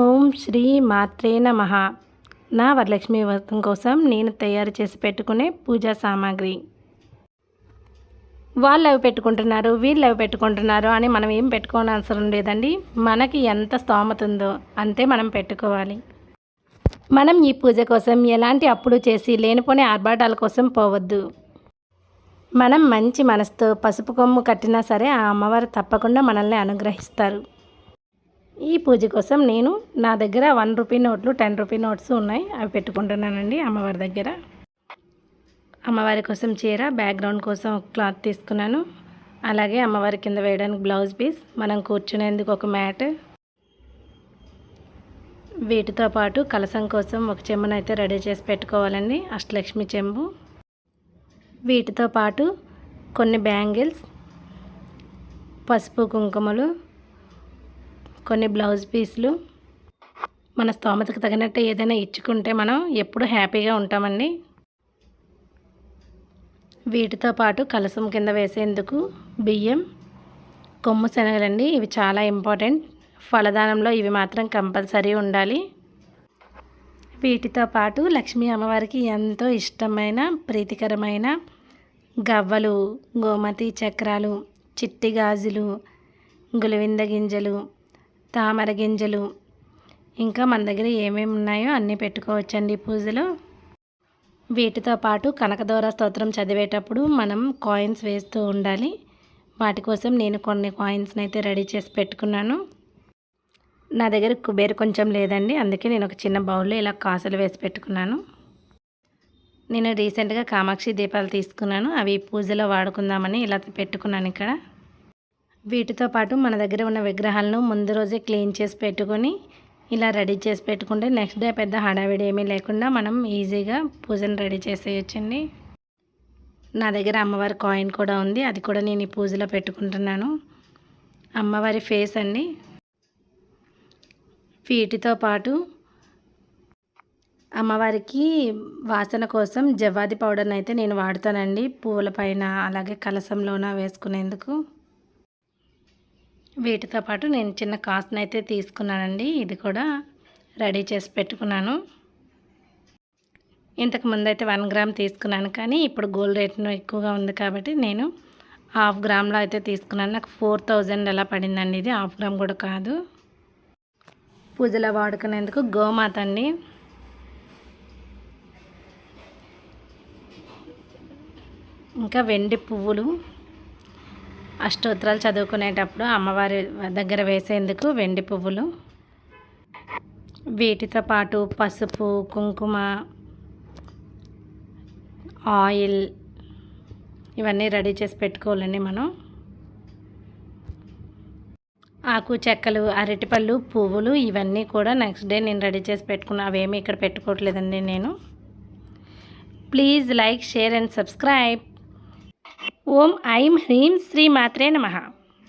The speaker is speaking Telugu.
ఓం శ్రీ మాత్రే నమ. నా వరలక్ష్మి వ్రతం కోసం నేను తయారు చేసి పెట్టుకునే పూజా సామాగ్రి. వాళ్ళు అవి పెట్టుకుంటున్నారు వీళ్ళు అవి పెట్టుకుంటున్నారు అని మనం ఏం పెట్టుకోని అవసరం లేదండి. మనకి ఎంత స్తోమత ఉందో అంతే మనం పెట్టుకోవాలి. మనం ఈ పూజ కోసం ఎలాంటి అప్పుడు చేసి లేనిపోని ఆర్భాటాల కోసం పోవద్దు. మనం మంచి మనసుతో పసుపు కొమ్ము కట్టినా సరే ఆ అమ్మవారు తప్పకుండా మనల్ని అనుగ్రహిస్తారు. ఈ పూజ కోసం నేను నా దగ్గర వన్ రూపీ నోట్లు టెన్ రూపీ నోట్స్ ఉన్నాయి. అవి పెట్టుకుంటున్నానండి అమ్మవారి దగ్గర. అమ్మవారి కోసం చీర బ్యాక్గ్రౌండ్ కోసం క్లాత్ తీసుకున్నాను. అలాగే అమ్మవారి కింద వేయడానికి బ్లౌజ్ పీస్ మనం కూర్చునేందుకు ఒక మ్యాట్ వీటితో పాటు కలసం కోసం ఒక చెంబును అయితే రెడీ చేసి పెట్టుకోవాలండి. అష్టలక్ష్మి చెంబు. వీటితో పాటు కొన్ని బ్యాంగిల్స్ పసుపు కుంకుమలు కొన్ని బ్లౌజ్ పీసులు మన స్తోమతకు తగినట్టు ఏదైనా ఇచ్చుకుంటే మనం ఎప్పుడు హ్యాపీగా ఉంటామండి. వీటితో పాటు కలసం కింద వేసేందుకు బియ్యం కొమ్ము శనగలండి. ఇవి చాలా ఇంపార్టెంట్. ఫలదానంలో ఇవి మాత్రం కంపల్సరీ ఉండాలి. వీటితో పాటు లక్ష్మీ అమ్మవారికి ఎంతో ఇష్టమైన ప్రీతికరమైన గవ్వలు గోమతి చక్రాలు చిట్టి గాజులు గులవింద గింజలు తామర గింజలు. ఇంకా మన దగ్గర ఏమేమి ఉన్నాయో అన్నీ పెట్టుకోవచ్చండి పూజలో. వీటితో పాటు కనకదోర స్తోత్రం చదివేటప్పుడు మనం కాయిన్స్ వేస్తూ ఉండాలి. వాటి కోసం నేను కొన్ని కాయిన్స్ని అయితే రెడీ చేసి పెట్టుకున్నాను. నా దగ్గర కుబేరు కొంచెం లేదండి. అందుకే నేను ఒక చిన్న బౌల్లో ఇలా కాసులు వేసి పెట్టుకున్నాను. నేను రీసెంట్గా కామాక్షి దీపాలు తీసుకున్నాను. అవి పూజలో వాడుకుందామని ఇలా పెట్టుకున్నాను ఇక్కడ. వీటితో పాటు మన దగ్గర ఉన్న విగ్రహాలను ముందు రోజే క్లీన్ చేసి పెట్టుకొని ఇలా రెడీ చేసి పెట్టుకుంటే నెక్స్ట్ డే పెద్ద హడావిడి ఏమీ లేకుండా మనం ఈజీగా పూజను రెడీ చేసేయచ్చండి. నా దగ్గర అమ్మవారి కాయిన్ కూడా ఉంది అది కూడా నేను ఈ పూజలో పెట్టుకుంటున్నాను. అమ్మవారి ఫేస్ అండి. వీటితో పాటు అమ్మవారికి వాసన కోసం జవ్వాది పౌడర్ని అయితే నేను వాడతానండి పువ్వుల పైన అలాగే కలసంలోన వేసుకునేందుకు. వీటితో పాటు నేను చిన్న కాస్ట్ని అయితే తీసుకున్నానండి. ఇది కూడా రెడీ చేసి పెట్టుకున్నాను. ఇంతకు ముందు అయితే వన్ గ్రామ్ తీసుకున్నాను కానీ ఇప్పుడు గోల్డ్ రేట్ ఎక్కువగా ఉంది కాబట్టి నేను హాఫ్ గ్రామ్లో అయితే తీసుకున్నాను. నాకు ఫోర్ థౌజండ్ అలా పడిందండి. ఇది హాఫ్ గ్రామ్ కూడా కాదు. పూజలో వాడుకునేందుకు గోమాత అండి. ఇంకా వెండి పువ్వులు. అష్టోత్తరాలు చదువుకునేటప్పుడు అమ్మవారి దగ్గర వేసేందుకు వెండి పువ్వులు వీటితో పాటు పసుపు కుంకుమ ఆయిల్ ఇవన్నీ రెడీ చేసి పెట్టుకోవాలండి మనం. ఆకు చెక్కలు అరటిపళ్ళు పువ్వులు ఇవన్నీ కూడా నెక్స్ట్ డే నేను రెడీ చేసి పెట్టుకున్నా. అవేమీ ఇక్కడ పెట్టుకోవట్లేదండి నేను. Please like share and subscribe. ఓం ఐం హ్రీం శ్రీమాత్రే నమ.